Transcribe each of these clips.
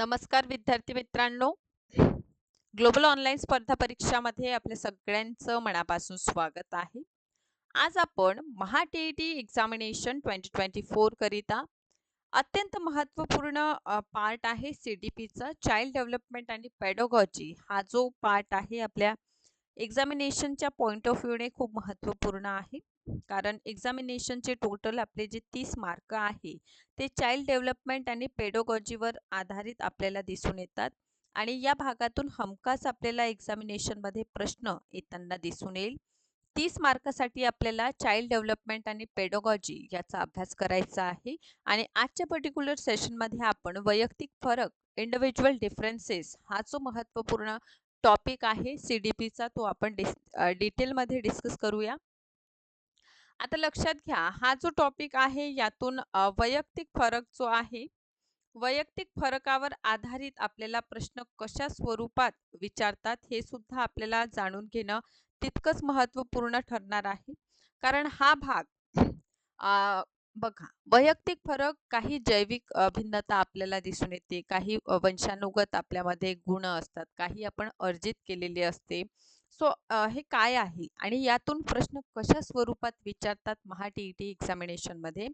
नमस्कार विद्यार्थी मित्रांनो. ग्लोबल ऑनलाईन स्पर्धा परीक्षामध्ये आपल्या सगळ्यांचं मनापासून स्वागत आहे. आज आपण Maha T T examination twenty twenty four करिता अत्यंत महत्त्वपूर्ण पार्ट आहे सी डी पीचा. चाइल्ड डेव्हलपमेंट आणि पॅडोगॉजी हा जो पार्ट आहे आपल्या एक्झामिनेशनच्या पॉईंट ऑफ व्ह्यूने खूप महत्त्वपूर्ण आहे. कारण एक्झामिनेशनचे टोटल आपले जे तीस मार्क आहे ते चाइल्ड डेव्हलपमेंट आणि पेडोगॉजीवर आधारित आपल्याला दिसून येतात. आणि या भागातून हमखास आपल्याला एक्झामिनेशनमध्ये प्रश्न येताना दिसून येईल. तीस मार्कासाठी आपल्याला चाइल्ड डेव्हलपमेंट आणि पेडोगॉजी याचा अभ्यास करायचा आहे. आणि आजच्या पर्टिक्युलर सेशनमध्ये आपण वैयक्तिक फरक इंडिव्हिज्युअल डिफरन्सेस हा जो महत्त्वपूर्ण टॉपिक आहे सी डी पीचा तो आपण डिस डिटेलमध्ये डिस्कस करूया. आता लक्षात घ्या हा जो टॉपिक आहे यातून वैयक्तिक फरक जो आहे वैयक्तिक फरकावर आधारित आपल्याला प्रश्न कशा स्वरूपात विचारतात हे सुद्धा आपल्याला जाणून घेणं तितकंच महत्त्वपूर्ण ठरणार आहे. कारण हा भाग बघा वैयक्तिक फरक काही जैविक भिन्नता आपल्याला दिसून येते काही वंशानुगत आपल्यामध्ये गुण असतात काही आपण अर्जित केलेले असते सो हे काय आहे? आणि यातून प्रश्न कशा स्वरूपात विचारतात महा टी ई टी एक्झामिनेशनमध्ये?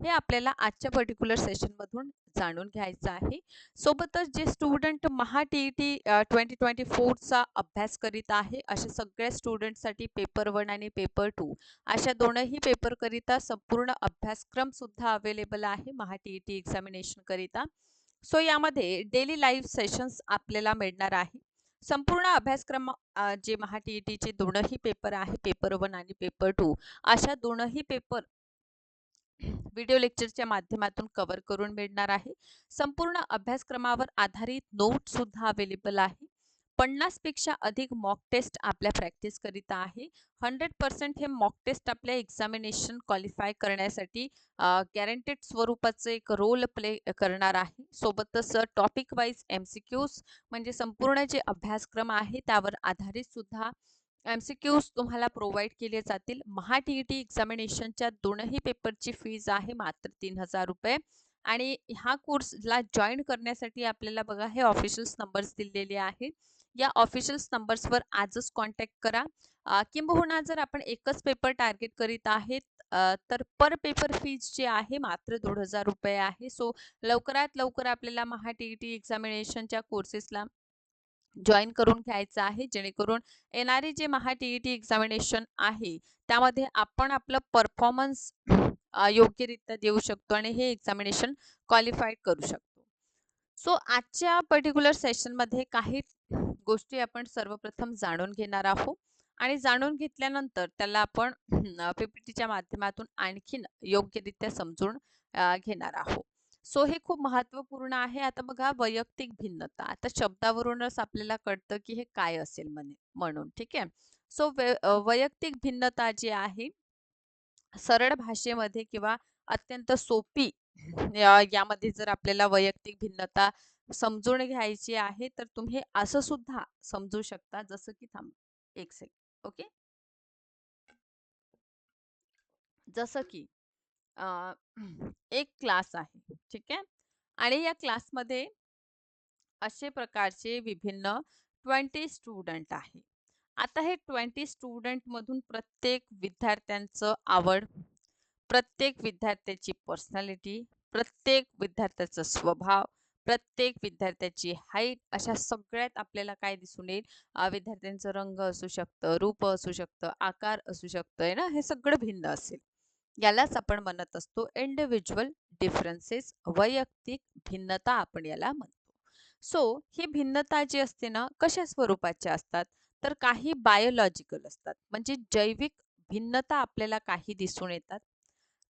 हे आपल्याला आजच्या पर्टिक्युलर सेशनमधून जाणून घ्यायचं आहे. सोबतच जे student Maha T E T twenty twenty फोरचा अभ्यास करीत आहे अशा सगळ्या स्टुडंटसाठी पेपर वन आणि पेपर टू अशा दोनही पेपरकरिता संपूर्ण अभ्यासक्रम सुद्धा अवेलेबल आहे महा टी ई टी एक्झामिनेशनकरिता सो यामध्ये डेली लाईव्ह सेशन्स आपल्याला मिळणार आहे. संपूर्ण अभ्यासक्रम जे महा टी ई टीचे दोनही पेपर आहे पेपर वन आणि पेपर टू अशा दोनही पेपर व्हिडिओ लेक्चरच्या माध्यमातून कव्हर करून मिळणार आहे. संपूर्ण अभ्यासक्रमावर आधारित नोट सुद्धा अवेलेबल आहे. पन्नासपेक्षा अधिक मॉक टेस्ट आपल्या प्रॅक्टिस करीत आहे. हंड्रेड पर्सेंट हे मॉक टेस्ट आपल्या एक्झामिनेशन क्वालिफाय करण्यासाठी गॅरंटेड स्वरूपाचं एक रोल प्ले करणार आहे. सोबतच topic wise M C Qs म्हणजे संपूर्ण जे अभ्यासक्रम आहे त्यावर आधारित सुद्धा एम सी क्यूज तुम्हाला प्रोव्हाइड केले जातील. महा टी ई टी एक्झामिनेशनच्या दोनही पेपरची फीज आहे मात्र तीन हजार रुपये. आणि ह्या कोर्सला जॉईन करण्यासाठी आपल्याला बघा हे ऑफिशियल्स नंबर्स दिलेले आहेत. या ऑफिशियल्स नंबर्सवर आजच कॉन्टॅक्ट करा. किंबहुना जर आपण एकच पेपर टार्गेट करीत आहेत तर पर पेपर फीज जे आहे मात्र दोन हजार रुपये आहे. सो लवकरात लवकर आपल्याला महा टी टी एक्झामिनेशनच्या कोर्सेसला जॉईन करून घ्यायचं आहे. जेणेकरून येणारी जे Maha T E T examination आहे त्यामध्ये आपण आपलं परफॉर्मन्स योग्यरित्या देऊ शकतो आणि हे एक्झामिनेशन क्वालिफाईड करू शकतो. सो आजच्या पर्टिक्युलर सेशनमध्ये काही गोष्टी आपण सर्वप्रथम जाणून घेणार आहोत आणि जाणून घेतल्यानंतर त्याला आपण पीपीटीच्या माध्यमातून आणखीन योग्यरित्या समजून घेणार आहोत. सो हे खूप महत्त्वपूर्ण आहे. आता बघा वैयक्तिक भिन्नता. आता शब्दावरूनच आपल्याला कळतं की हे काय असेल म्हणे म्हणून ठीक आहे? सो वैयक्तिक भिन्नता जी आहे सरळ भाषेमध्ये किंवा अत्यंत सोपी यामध्ये जर आपल्याला वैयक्तिक भिन्नता समजून घ्यायची आहे तर तुम्ही असं सुद्धा समजू शकता जसं की थांब एक सेकंड ओके जसं की एक क्लास आहे ठीक आहे? आणि या क्लासमध्ये असे प्रकारचे विभिन्न ट्वेंटी स्टुडंट आहे. आता हे ट्वेंटी स्टुडंटमधून प्रत्येक विद्यार्थ्यांचं आवड प्रत्येक विद्यार्थ्याची पर्सनॅलिटी प्रत्येक विद्यार्थ्याचा स्वभाव प्रत्येक विद्यार्थ्याची हाईट अशा सगळ्यात आपल्याला काय दिसून येईल? विद्यार्थ्यांचं रंग असू शकतं रूप असू शकतं आकार असू शकतं ना हे सगळं भिन्न असेल. यालाच आपण म्हणत असतो इंडिव्हिज्युअल डिफरन्सेस वैयक्तिक भिन्नता आपण याला म्हणतो. सो ही भिन्नता जी असते ना कशा स्वरूपाच्या असतात? तर काही बायोलॉजिकल असतात. म्हणजे जैविक भिन्नता आपल्याला काही दिसून येतात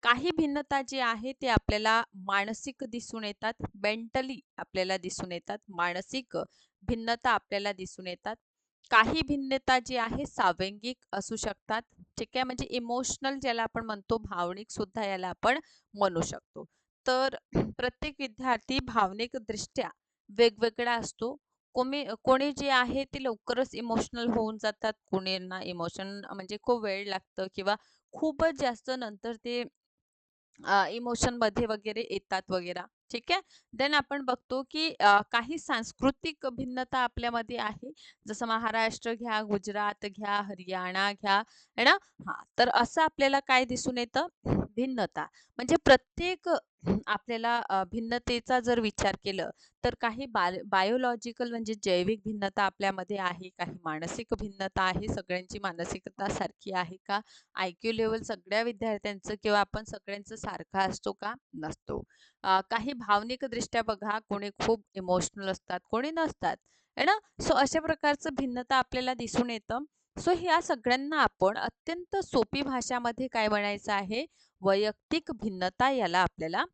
काही भिन्नता जी आहे ते आपल्याला मानसिक दिसून येतात मेंटली आपल्याला दिसून येतात मानसिक भिन्नता आपल्याला दिसून येतात. काही भिन्नता जी आहे सावैंगिक असू शकतात ठीक आहे म्हणजे इमोशनल ज्याला आपण म्हणतो भावनिक सुद्धा याला आपण म्हणू शकतो. तर प्रत्येक विद्यार्थी भावनिक दृष्ट्या वेगवेगळा असतो. कोणी कोणी जे आहे ते लवकरच इमोशनल होऊन जातात. कोणींना इमोशन म्हणजे खूप वेळ लागतं किंवा खूपच जास्त नंतर ते इमोशनमध्ये वगैरे येतात वगैरे. ठीक आहे? देन आपण बघतो की काही सांस्कृतिक भिन्नता आपल्यामध्ये आहे. जसं महाराष्ट्र घ्या गुजरात घ्या हरियाणा घ्या है ना? हा तर असं आपल्याला काय दिसून येतं? भिन्नता. म्हणजे प्रत्येक आपल्याला भिन्नतेचा जर विचार केलं तर काही बायोलॉजिकल म्हणजे जैविक भिन्नता आपल्यामध्ये आहे काही मानसिक भिन्नता आहे सगळ्यांची मानसिकता सारखी आहे का? आय क्यू लेवल सगळ्या विद्यार्थ्यांचं किंवा आपण सगळ्यांचं सारखा असतो का? नसतो. काही भावनिक दृष्ट्या बघा कोणी खूप इमोशनल असतात कोणी नसतात है ना? सो अशा प्रकारचं भिन्नता आपल्याला दिसून येतं. सो ह्या सगळ्यांना आपण अत्यंत सोपी भाषामध्ये काय म्हणायचं आहे? वैयक्तिक भिन्नता याला आपल्याला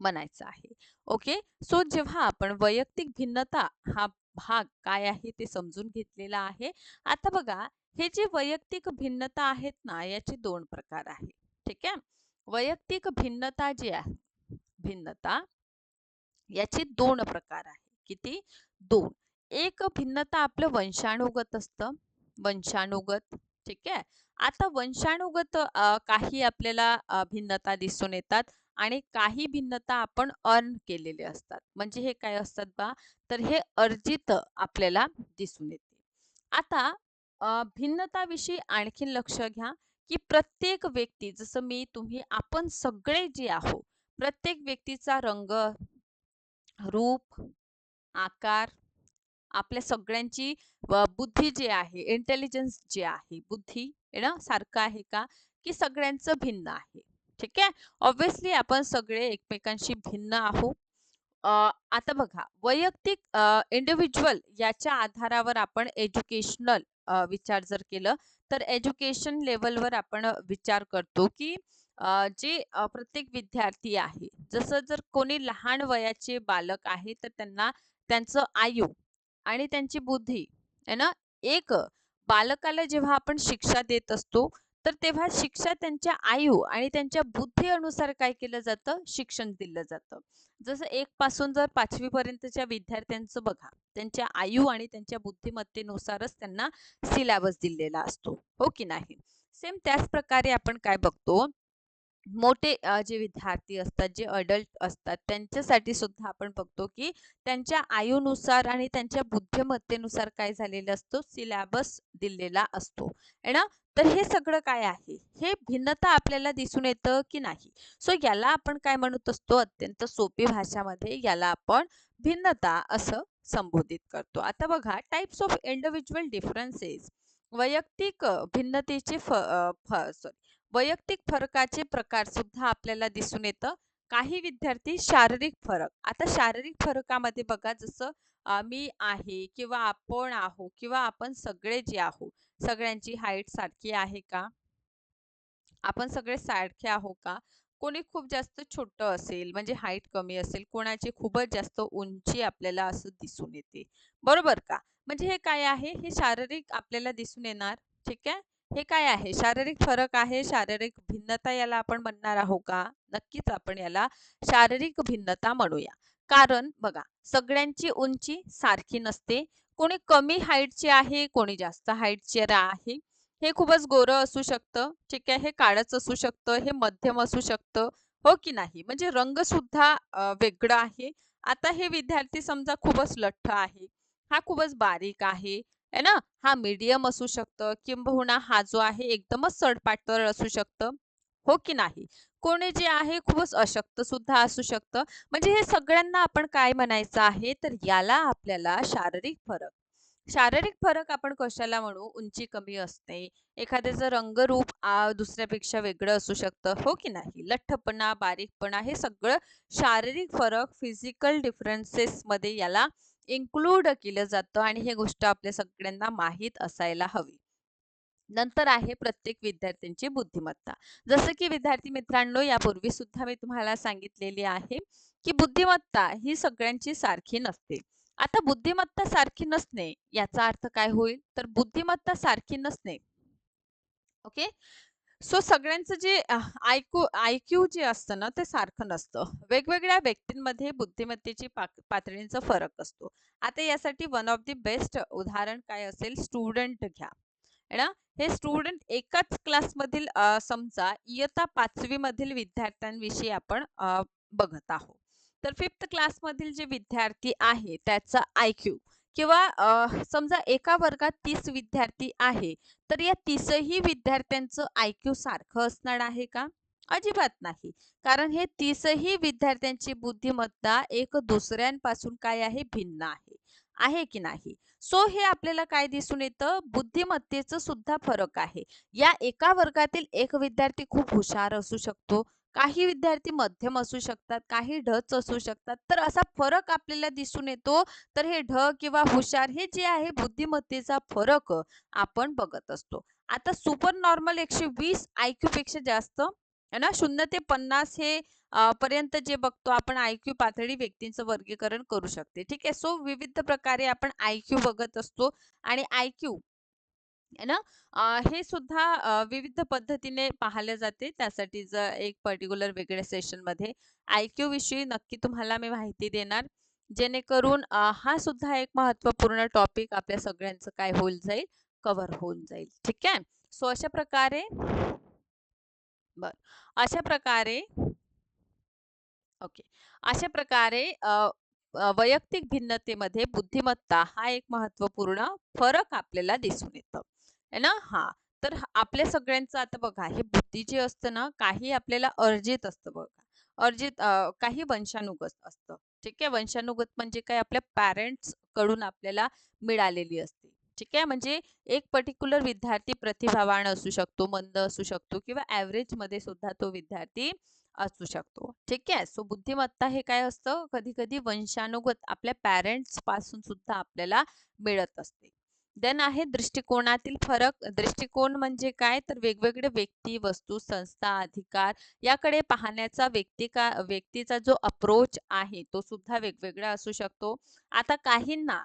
म्हणायचं आहे. ओके? सो जेव्हा आपण वैयक्तिक भिन्नता हा भाग काय आहे ते समजून घेतलेला आहे. आता बघा हे जे वैयक्तिक भिन्नता आहेत ना याचे दोन प्रकार आहे. ठीक आहे? वैयक्तिक भिन्नता जी आहे भिन्नता याचे दोन प्रकार आहे. किती? दोन. एक भिन्नता आपलं वंशानुगत असतं. वंशानुगत ठीक आहे? आता वंशानुगत काही आपल्याला भिन्नता दिसून येतात आणि काही भिन्नता आपण अर्न केलेले असतात. म्हणजे हे काय असतात बा? तर हे अर्जित आपल्याला दिसून येते. आता भिन्नताविषयी आणखीन लक्ष घ्या की प्रत्येक व्यक्ती जसं मी तुम्ही आपण सगळे जे आहो प्रत्येक व्यक्तीचा रंग रूप आकार आपल्या सगळ्यांची बुद्धी जी आहे इंटेलिजन्स जे आहे बुद्धी ना सारखं आहे का? की सगळ्यांचं भिन्न आहे. ठीक आहे? ऑब्व्हियसली आपण सगळे एकमेकांशी भिन्न आहोत. आता बघा वैयक्तिक इंडिव्हिज्युअल याच्या आधारावर आपण एज्युकेशनल विचार जर केलं तर एज्युकेशन लेवलवर आपण विचार करतो की जे प्रत्येक विद्यार्थी आहे जसं जर कोणी लहान वयाचे बालक आहे तर त्यांना त्यांचं आयु आणि त्यांची बुद्धी आहे ना? एक बालकाला जेव्हा आपण शिक्षा देत असतो तर तेव्हा शिक्षा त्यांच्या आयु आणि त्यांच्या बुद्धी अनुसार काय केलं जातं? शिक्षण दिलं जातं. जसं एक पासून जर पाचवी पर्यंतच्या विद्यार्थ्यांचं बघा त्यांच्या आयु आणि त्यांच्या बुद्धिमत्तेनुसारच त्यांना सिलेबस दिलेला असतो हो की नाही? सेम त्याच प्रकारे आपण काय बघतो मोठे जे विद्यार्थी असतात जे अडल्ट असतात त्यांच्यासाठी सुद्धा आपण बघतो की त्यांच्या आयुनुसार आणि त्यांच्या बुद्धिमत्तेनुसार काय झालेलं असतो? सिलॅबस दिलेला असतो. है ना? तर हे सगळं काय आहे? हे भिन्नता आपल्याला दिसून येतं की नाही? सो याला आपण काय म्हणत असतो? अत्यंत सोपी भाषामध्ये याला आपण भिन्नता असं संबोधित करतो. आता बघा टाइप्स ऑफ इंडिव्हिज्युअल डिफरन्सेस वैयक्तिक भिन्नतेचे फ सॉरी वैयक्तिक फरकाचे प्रकार सुद्धा आपल्याला दिसून येतं. काही विद्यार्थी शारीरिक फरक. आता शारीरिक फरकामध्ये बघा जसं मी आहे किंवा आपण आहो किंवा आपण सगळे जे आहो सगळ्यांची हाईट सारखी आहे का? आपण सगळे सारखे आहो का? कोणी खूप जास्त छोट असेल म्हणजे हाईट कमी असेल कोणाची खूपच जास्त उंची आपल्याला असं दिसून येते. बरोबर का? म्हणजे हे काय आहे? हे शारीरिक आपल्याला दिसून येणार. ठीक आहे? हे काय आहे? शारीरिक फरक आहे शारीरिक भिन्नता याला आपण म्हणणार आहोत का? नक्कीच आपण याला शारीरिक भिन्नता म्हणूया. कारण बघा सगळ्यांची उंची सारखी नसते. कोणी कमी हाईटचे आहे कोणी जास्त हाईटचे आहे. हे खूपच गोरं असू शकतं ठीक आहे? हे काळच असू शकतं हे मध्यम असू शकतं हो की नाही? म्हणजे रंग सुद्धा वेगळं आहे. आता हे विद्यार्थी समजा खूपच लठ्ठ आहे. हा खूपच बारीक आहे. आहे ना? हा मीडियम असू शकतं किंबहुना हा जो आहे एकदमच सडपातळ असू शकतं हो की नाही? कोणी जे आहे खूपच अशक्त सुद्धा असू शकतं. म्हणजे हे सगळ्यांना आपण काय म्हणायचं आहे? तर याला आपल्याला शारीरिक फरक. शारीरिक फरक आपण कशाला म्हणू? उंची कमी असते. एखाद्याचं रंगरूप दुसऱ्यापेक्षा वेगळं असू शकतं. हो की नाही? लठ्ठपणा बारीकपणा हे सगळं शारीरिक फरक फिजिकल डिफरन्सेस मध्ये याला इन्क्लूड केलं जातं आणि हे गोष्ट आपल्या सगळ्यांना माहीत असायला हवी. नंतर आहे प्रत्येक विद्यार्थ्यांची बुद्धिमत्ता. जसं की विद्यार्थी मित्रांनो यापूर्वी सुद्धा मी तुम्हाला सांगितलेली आहे की बुद्धिमत्ता ही सगळ्यांची सारखी नसते. आता बुद्धिमत्ता सारखी नसणे याचा अर्थ काय होईल? तर बुद्धिमत्ता सारखी नसणे. ओके? सो सगळ्यांचं जे आयक्यू आयक्यू जे असतं ना ते सारखं नसतं. वेगवेगळ्या व्यक्तींमध्ये बुद्धिमत्तेची पातळींचा फरक असतो. आता यासाठी वन ऑफ दी बेस्ट उदाहरण काय असेल? स्टुडंट घ्या. ना? हे स्टुडंट एकाच क्लासमधील समजा इयत्ता पाचवी मधील विद्यार्थ्यांविषयी आपण बघत आहोत. तर फिफ्थ क्लासमधील जे विद्यार्थी आहे त्याचा आय क्यू किंवा समजा एका वर्गात तीस विद्यार्थी आहे तर या तीसही विद्यार्थ्यांचं आय क्यू सारखं असणार आहे का? अजिबात नाही. कारण हे तीसही विद्यार्थ्यांची बुद्धिमत्ता एक दुसऱ्यांपासून काय आहे? भिन्न आहे. आहे की नाही? सो हे आपल्याला काय दिसून येतं? बुद्धिमत्तेचं सुद्धा फरक आहे. या एका वर्गातील एक विद्यार्थी खूप हुशार असू शकतो काही विद्यार्थी मध्यम असू शकतात काही ढच असू शकतात. तर असा फरक आपल्याला दिसून येतो. तर हे ढ किंवा हुशार हे जे आहे बुद्धिमत्तेचा फरक आपण बघत असतो. आता सुपर नॉर्मल एकशे वीस आयक्यू पेक्षा जास्त है ना? शून्य ते पन्नास हे पर्यंत जे बघतो आपण आयक्यू पातळी व्यक्तींचं वर्गीकरण करू शकते. ठीक आहे? सो विविध प्रकारे आपण आयक्यू बघत असतो आणि आयक्यू ना? हे सुद्धा विविध पद्धतीने पाहिले जाते. त्यासाठी एक पर्टिक्युलर वेगळ्या सेशनमध्ये आय क्यू विषयी नक्की तुम्हाला मी माहिती देणार. जेणेकरून हा सुद्धा एक महत्त्वपूर्ण टॉपिक आपल्या सगळ्यांचं काय होऊन जाईल? कव्हर होऊन जाईल. ठीक आहे? सो अशा प्रकारे बर. अशा प्रकारे ओके. अशा प्रकारे वैयक्तिक भिन्नतेमध्ये बुद्धिमत्ता हा एक महत्त्वपूर्ण फरक आपल्याला दिसून येतं. आहे ना? हा. तर आपल्या सगळ्यांचं आता बघा हे बुद्धी जे असतं ना काही आपल्याला अर्जित असतं बघा. अर्जित काही वंशानुगत असतं. ठीक आहे? वंशानुगत म्हणजे काय? आपल्या पॅरेंट्सकडून आपल्याला मिळालेली असते. ठीक आहे? म्हणजे एक पर्टिक्युलर विद्यार्थी प्रतिभावान असू शकतो मंद असू शकतो किंवा ऍव्हरेजमध्ये सुद्धा तो विद्यार्थी असू शकतो. ठीक आहे? सो बुद्धिमत्ता हे काय असतं? कधी कधी वंशानुगत आपल्या पॅरेंट्सपासून सुद्धा आपल्याला मिळत असते. देन आहे दृष्टिकोनातील फरक. दृष्टिकोन म्हणजे काय? तर वेगवेगळे व्यक्ती वस्तू संस्था अधिकार याकडे पाहण्याचा व्यक्ती का व्यक्तीचा जो अप्रोच आहे तो सुद्धा वेगवेगळा असू शकतो. आता काहींना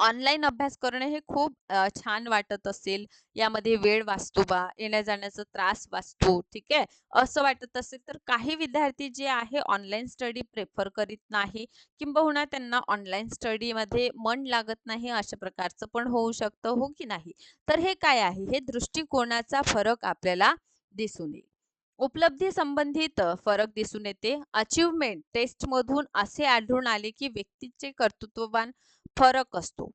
ऑनलाईन अभ्यास करणे हे खूप छान वाटत असेल. यामध्ये वेळ वाचतो बा येण्या जाण्याचा त्रास वाचतो ठीक आहे? असं वाटत असेल तर काही विद्यार्थी जे आहे ऑनलाईन स्टडी प्रेफर करीत नाही किंबहुना त्यांना ऑनलाईन स्टडीमध्ये मन लागत नाही अशा प्रकारचं पण होऊ शकतं हो की नाही? तर हे काय आहे? हे दृष्टिकोनाचा फरक आपल्याला दिसून येईल. उपलब्धी संबंधित फरक दिसून येते. अचिव्हमेंट टेस्ट मधून असे आढळून आले की व्यक्तीचे कर्तृत्ववान फरक असतो.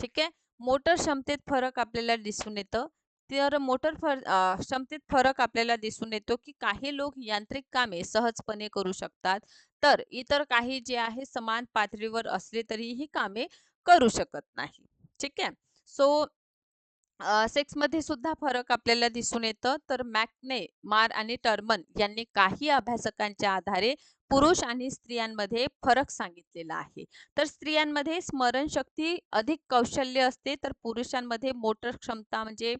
ठीक आहे? मोटर क्षमतेत फरक आपल्याला दिसून येतं. तर मोटर फर क्षमतेत फरक आपल्याला दिसून येतो की काही लोक यांत्रिक कामे सहजपणे करू शकतात. तर इतर काही जे आहे समान पातळीवर असले तरी ही कामे करू शकत नाही. ठीक आहे? सो सेक्समध्ये सुद्धा फरक आपल्याला दिसून येतं. तर मॅकने मार आणि टर्मन यांनी काही अभ्यासकांच्या आधारे पुरुष आणि स्त्रियांमध्ये फरक सांगितलेला आहे. तर स्त्रियांमध्ये स्मरणशक्ती अधिक कौशल्य असते तर पुरुषांमध्ये मोटर क्षमता म्हणजे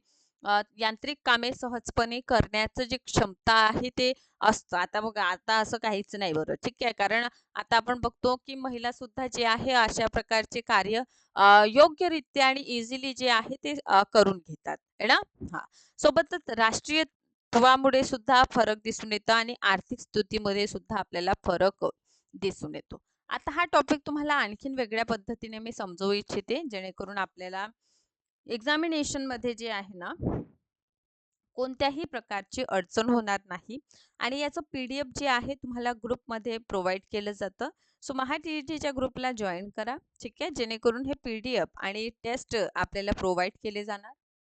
यांत्रिक कामे सहजपणे करण्याचं जे क्षमता आहे ते असतं. आता बघा आता असं काहीच नाही बरं ठीक आहे? कारण आता आपण बघतो की महिला सुद्धा जे आहे अशा प्रकारचे कार्य योग्यरित्या आणि इझिली जे आहे ते करून घेतात. है ना? हा. सोबतच राष्ट्रीय राष्ट्रीयत्वामुळे सुद्धा फरक दिसून येतो आणि आर्थिक स्थितीमध्ये सुद्धा आपल्याला फरक दिसून येतो. आता हा टॉपिक तुम्हाला आणखीन वेगळ्या पद्धतीने मी समजवू इच्छिते जेणेकरून आपल्याला एक्झामिनेशनमध्ये जे आहे ना कोणत्याही प्रकारची अडचण होणार नाही. आणि याचं पीडीएफ जे आहे तुम्हाला ग्रुपमध्ये प्रोव्हाइड केलं जातं. सो महा ग्रुपला जॉईन करा ठीक आहे? जेणेकरून हे पीडीएफ आणि टेस्ट आपल्याला प्रोव्हाइड केले जाणार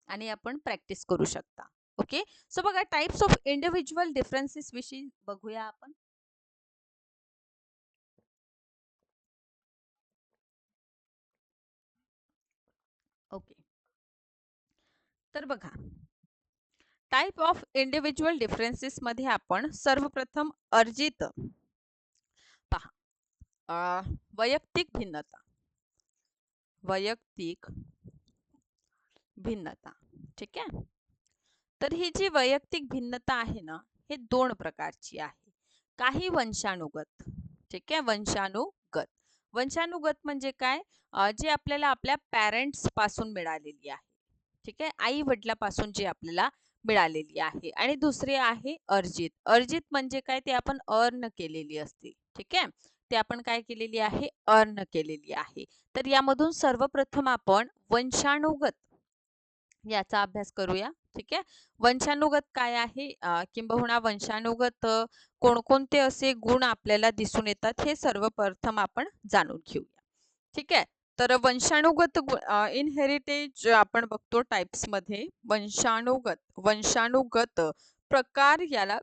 आणि आपण प्रॅक्टिस करू शकता. Okay? So types of individual differences विषयी बघूया आपण. ओके. तर बघा टाइप ऑफ़ इंडिव्हिज्युअल डिफरन्सेस मध्ये आपण सर्वप्रथम अर्जित पहा. वैयक्तिक भिन्नता. वैयक्तिक भिन्नता. ठीक आहे? तर ही जी वैयक्तिक भिन्नता आहे ना हे दोन प्रकारची आहे. काही वंशानुगत ठीक आहे? वंशानुगत. वंशानुगत म्हणजे काय? जे आपल्याला आपल्या पॅरेंट्सपासून मिळालेली आहे. ठीक आहे? आई वडिलापासून जी आपल्याला मिळालेली आहे. आणि दुसरे आहे अर्जित. अर्जित म्हणजे काय? ते आपण अर्न केलेली असते. ठीक आहे? ते आपण काय केलेली आहे? अर्न केलेली आहे. तर यामधून सर्वप्रथम आपण वंशानुगत याचा अभ्यास करूया. ठीक आहे. वंशानुगत काय आहे? किंबहुना वंशानुगत कोणकोणते असे गुण आपल्याला दिसून येतात हे सर्वप्रथम आपण जाणून घेऊया. ठीक आहे. तर वंशानुगत इनहेरिटेज आपण बघतो टाइप्समध्ये वंशानुगत वंशानुगत प्रकार याला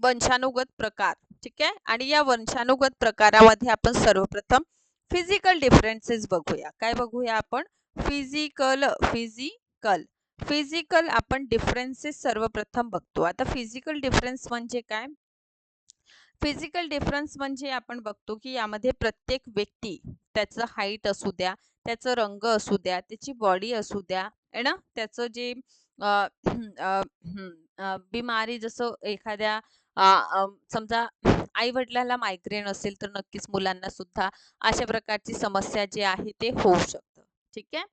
वंशानुगत प्रकार ठीक आहे? आणि या वंशानुगत प्रकारामध्ये आपण सर्वप्रथम फिजिकल डिफरन्सेस बघूया. काय बघूया आपण? फिजिकल फिजिकल फिजिकल आपण डिफरन्सेस सर्वप्रथम बघतो. आता फिजिकल डिफरन्स म्हणजे काय? फिजिकल डिफरन्स म्हणजे आपण बघतो की यामध्ये प्रत्येक व्यक्ती त्याचं हाईट असू द्या त्याचं रंग असू द्या त्याची बॉडी असू द्या आहे ना? त्याचं जे बिमारी जसं एखाद्या समजा आई वडिलाला मायग्रेन असेल तर नक्कीच मुलांना सुद्धा अशा प्रकारची समस्या जी आहे ते होऊ शकतं. ठीक आहे?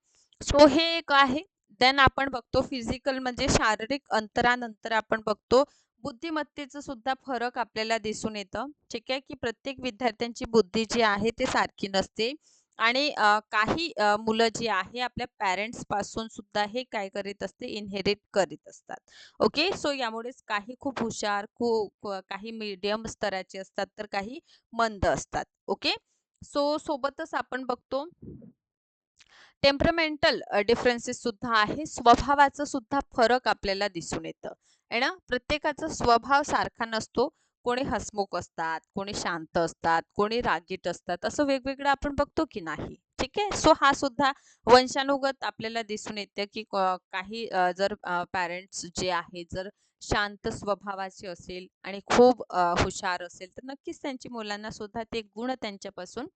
सो हे एक आहे. देन आपण बघतो फिजिकल म्हणजे शारीरिक अंतरानंतर आपण बघतो बुद्धिमत्तेचं सुद्धा फरक आपल्याला दिसून येतं. ठीक आहे? की प्रत्येक विद्यार्थ्यांची बुद्धी जी आहे ते सारखी नसते. आणि काही मुलं जी आहे आपल्या पॅरेंट्सपासून सुद्धा हे काय करीत असते? इनहेरिट करीत असतात. ओके सो यामुळेच काही खूप हुशार खूप काही मीडियम स्तराचे असतात तर काही मंद असतात. ओके सो सोबतच आपण बघतो टेम्परमेंटल डिफरन्सेस सुद्धा आहे. स्वभावाचं सुद्धा फरक आपल्याला दिसून येतं. आहे ना? प्रत्येकाचा स्वभाव सारखा नसतो. कोणी हसमुख असतात कोणी शांत असतात कोणी रागीट असतात. असं वेगवेगळं आपण बघतो की नाही. ठीक आहे? सो हा सुद्धा वंशानुगत आपल्याला दिसून येतं की काही जर पॅरेंट्स जे आहे जर शांत स्वभावाचे असेल आणि खूप हुशार असेल तर नक्कीच त्यांची मुलांना सुद्धा ते गुण त्यांच्यापासून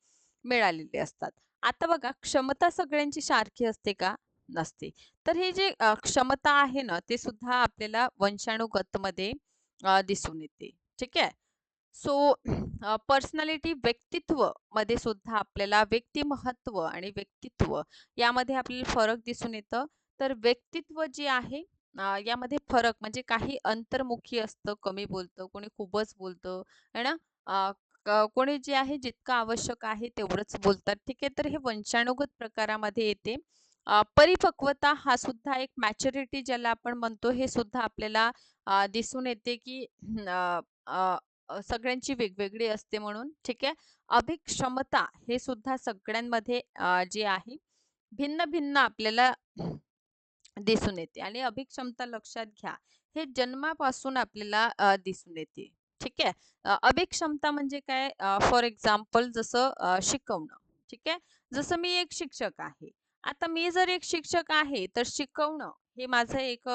मिळालेले असतात. आता बघा क्षमता सगळ्यांची सारखी असते का? नसते. तर हे जे क्षमता आहे ना ते सुद्धा आपल्याला वंशानुगत मध्ये दिसून येते. ठीक आहे? सो पर्सनॅलिटी व्यक्तित्वमध्ये सुद्धा आपल्याला व्यक्तिमहत्व आणि व्यक्तित्व यामध्ये आपल्याला फरक दिसून येतं. तर व्यक्तित्व जे आहे यामध्ये फरक म्हणजे काही अंतर्मुखी असतं कमी बोलतं कोणी खूपच बोलतं है ना? कोणी जे आहे जितकं आवश्यक आहे तेवढंच बोलतात. ठीक आहे तर हे वंशानुगत प्रकारामध्ये येते. परिपक्वता हा सुद्धा एक मॅच्युरिटी ज्याला आपण म्हणतो हे सुद्धा आपल्याला दिसून येते की सगळ्यांची वेगवेगळी असते म्हणून. ठीक आहे? अभिक्षमता हे सुद्धा सगळ्यांमध्ये जे आहे भिन्न भिन्न आपल्याला दिसून येते. आणि अभिक्षमता लक्षात घ्या हे जन्मापासून आपल्याला दिसून येते. ठीक आहे? अभिक्षमता म्हणजे काय? फॉर एक्झाम्पल जसं शिकवणं ठीक आहे? जसं मी एक शिक्षक आहे. आता मी जर एक शिक्षक आहे तर शिकवणं हे माझं एक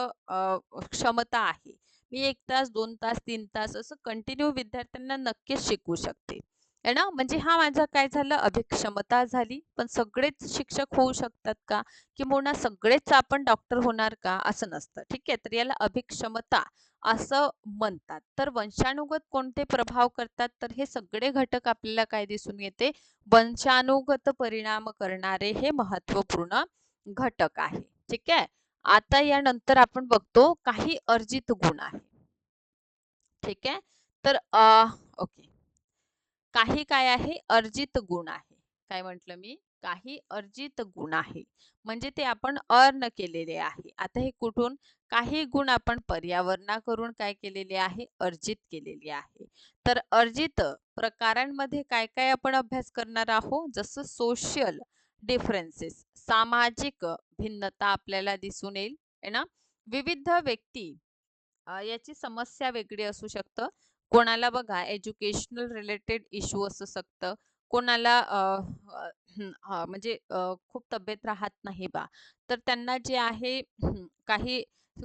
क्षमता आहे. मी एक तास दोन तास तीन तास असं कंटिन्यू विद्यार्थ्यांना नक्कीच शिकवू शकते. आहे ना? म्हणजे हा माझा काय झालं? अभिक्षमता झाली. पण सगळेच शिक्षक होऊ शकतात का? किंवा सगळेच आपण डॉक्टर होणार का? असं नसतं. ठीक आहे? तर याला अभिक्षमता असं म्हणतात. तर वंशानुगत कोणते प्रभाव करतात? तर हे सगळे घटक आपल्याला काय दिसून येते? वंशानुगत परिणाम करणारे हे महत्त्वपूर्ण घटक आहे. ठीक आहे? आता यानंतर आपण बघतो काही अर्जित गुण आहे. ठीक आहे? तर ओके. काही काय आहे? अर्जित गुण आहे. काय म्हटलं मी? काही अर्जित गुण आहे. म्हणजे ते आपण अर्न केलेले आहे. आता हे कुठून? काही गुण आपण पर्यावरणाकडून काय केलेले आहे? अर्जित केलेले आहे. तर अर्जित प्रकारांमध्ये काय काय आपण अभ्यास करणार आहोत जसं सोशल डिफरन्सेस सामाजिक भिन्नता आपल्याला दिसून येईल ना? विविध व्यक्ती याची समस्या वेगळी असू शकतं. कोणाला बघा एज्युकेशनल रिलेटेड इश्यू असू शकतं. कोणाला म्हणजे खूप तब्येत राहत नाही बा. तर त्यांना जे आहे काही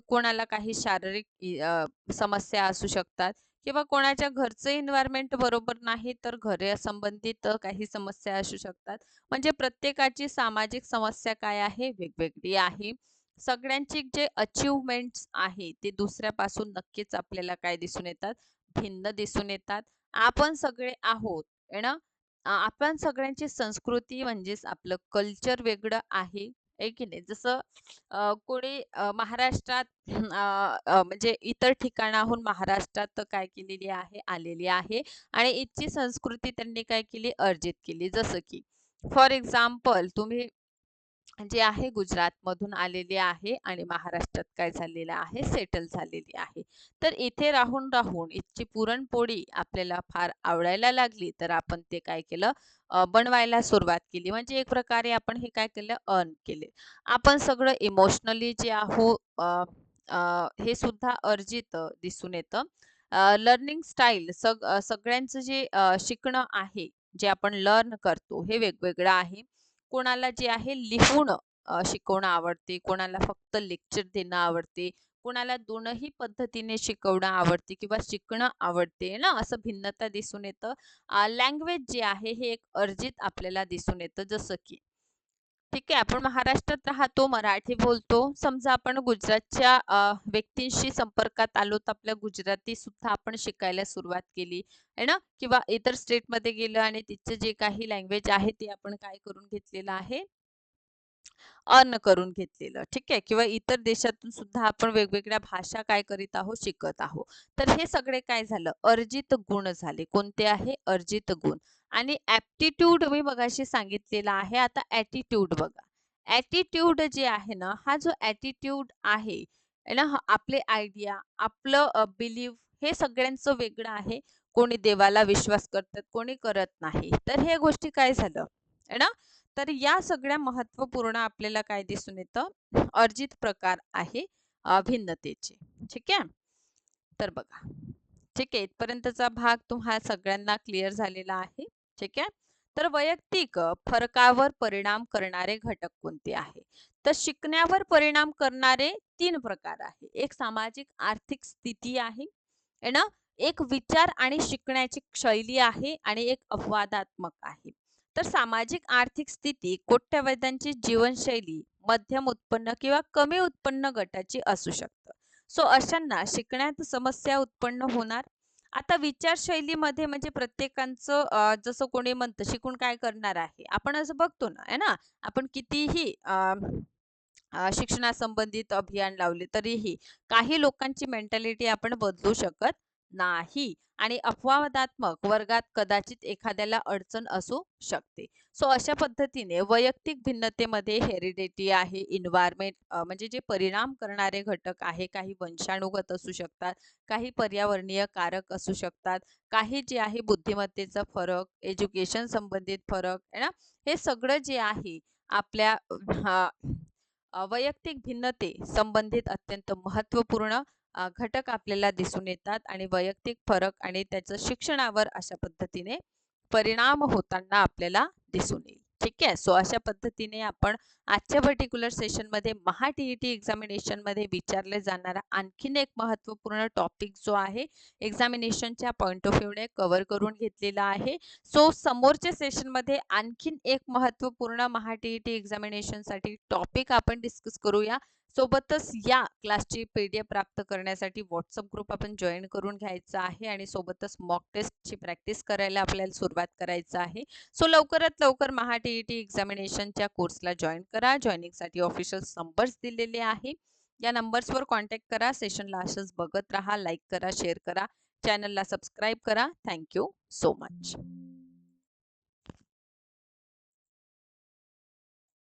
कोणाला काही शारीरिक समस्या असू शकतात किंवा कोणाच्या घरचं एन्व्हायरमेंट बरोबर नाही तर घरे संबंधित काही समस्या असू शकतात. म्हणजे प्रत्येकाची सामाजिक समस्या काय आहे वेगवेगळी आहे. सगळ्यांची जे अचीवमेंट्स आहे ते दुसऱ्यापासून नक्कीच आपल्याला काय दिसून येतात. भिन्न दिसून येतात. आपण सगळे आहोत ना? आपण सगळ्यांची संस्कृती म्हणजेच आपलं कल्चर वेगळं आहे की नाही? जसं कोणी महाराष्ट्रात म्हणजे इतर ठिकाणाहून महाराष्ट्रात काय केलेली आहे आलेली आहे आणि इथची संस्कृती त्यांनी काय केली? अर्जित केली. जसं की फॉर एक्झाम्पल तुम्ही जे आहे गुजरातमधून आलेली आहे आणि महाराष्ट्रात काय झालेलं आहे सेटल झालेली आहे. तर इथे राहून राहून इथची पुरणपोळी आपल्याला फार आवडायला लागली तर आपण ते काय केलं बनवायला सुरुवात केली. म्हणजे एक प्रकारे आपण हे काय केलं अर्न केले. आपण सगळं इमोशनली जे आहो हे सुद्धा अर्जित दिसून येतं. लर्निंग स्टाईल सग सगळ्यांचं जे शिकणं आहे जे आपण लर्न करतो हे वेगवेगळं आहे. कोणाला जे आहे लिहून शिकवणं आवडते कोणाला फक्त लेक्चर देणं आवडते कोणाला दोनही पद्धतीने शिकवणं आवडते किंवा शिकणं आवडते ना? असं भिन्नता दिसून येतं. लँग्वेज जे आहे हे एक अर्जित आपल्याला दिसून येतं जसं की ठीक आहे. आपण महाराष्ट्रात राहतो मराठी बोलतो. समजा आपण गुजरातच्या व्यक्तींशी संपर्कात आलो तर आपल्या गुजराती सुद्धा आपण शिकायला सुरुवात केली है ना? किंवा इतर स्टेटमध्ये गेलं आणि तिथचं जे काही लँग्वेज आहे ते आपण काय करून घेतलेलं आहे? अर्न करून घेतलेलं ठीक आहे? किंवा इतर देशातून सुद्धा आपण वेगवेगळ्या भाषा काय करीत आहोत शिकत आहोत. तर हे सगळे काय झालं? अर्जित गुण झाले. कोणते आहे? अर्जित गुण. आणि ॲप्टिट्यूड मी मगाशी सांगितलेला आहे. आता ॲटिट्यूड बघा. ॲटिट्यूड जे आहे ना हा जो ॲटिट्यूड आहे ना आपले आयडिया आपलं बिलीव हे सगळ्यांचं वेगळं आहे. कोणी देवाला विश्वास करतात कोणी करत नाही. तर हे गोष्टी काय झालं? है ना? तर या सगळ्या महत्त्वपूर्ण आपल्याला काय दिसून येतं? अर्जित प्रकार आहे भिन्नतेचे ठीक आहे? तर बघा. ठीक आहे इथपर्यंतचा भाग तुम्हा सगळ्यांना क्लिअर झालेला आहे. ठीक आहे? तर वैयक्तिक फरकावर परिणाम करणारे घटक कोणते आहे? तर शिकण्यावर परिणाम करणारे तीन प्रकार आहे. एक सामाजिक आर्थिक स्थिती आहे ना? एक विचार आणि शिकण्याची शैली आहे आणि एक अपवादात्मक आहे. तर सामाजिक आर्थिक स्थिती कोट्यवैद्यांची जीवनशैली मध्यम उत्पन्न किंवा कमी उत्पन्न गटाची असू शकतं. सो अशांना शिकण्यात समस्या उत्पन्न होणार? आता विचारशैलीमध्ये म्हणजे प्रत्येकांचं जसं कोणी म्हणतं शिकून काय करणार आहे? आपण असं बघतो ना आहे ना? आपण कितीही शिक्षणासंबंधित अभियान लावले तरीही काही लोकांची मेंटॅलिटी आपण बदलू शकत नाही. आणि अपवादात्मक वर्गात कदाचित एखाद्याला अडचण असू शकते. सो अशा पद्धतीने वैयक्तिक भिन्नतेमध्ये हेरिडिटी आहे इन्व्हायरमेंट म्हणजे जे परिणाम करणारे घटक आहे काही वंशानुगत असू शकतात काही पर्यावरणीय कारक असू शकतात काही जे आहे बुद्धिमत्तेचा फरक एज्युकेशन संबंधित फरक है ना? हे सगळं जे आहे आपल्या वैयक्तिक भिन्नते संबंधित अत्यंत महत्त्वपूर्ण घटक आपल्याला दिसून येतात आणि वैयक्तिक फरक आणि त्याचं शिक्षणावर अशा पद्धतीने परिणाम होताना आपल्याला दिसून येईल. ठीक आहे? सो अशा पद्धतीने आपण आजच्या पर्टिक्युलर सेशनमध्ये महा टी ई टी एक्झामिनेशनमध्ये विचारले जाणारा आणखीन एक महत्त्वपूर्ण टॉपिक जो आहे एक्झामिनेशनच्या पॉईंट ऑफ व्ह्यूने कव्हर करून घेतलेला आहे. सो समोरच्या सेशनमध्ये आणखीन एक महत्त्वपूर्ण महा टी ई टी एक्झामिनेशनसाठी टॉपिक आपण डिस्कस करूया. सोबतच या क्लासची पी डी एफ प्राप्त करण्यासाठी व्हॉट्सअप ग्रुप आपण जॉईन करून घ्यायचा आहे आणि सोबतच मॉक टेस्टची प्रॅक्टिस करायला आपल्याला सुरुवात करायचं आहे. सो लवकरात लवकर महा टी ई टी एक्झामिनेशनच्या कोर्सला जॉईन करा. जॉईनिंगसाठी ऑफिशियल नंबर्स दिलेले आहे. या नंबर्सवर कॉन्टॅक्ट करा. सेशनला असंच बघत राहा लाईक करा शेअर करा. चॅनलला सबस्क्राईब करा. Thank you so much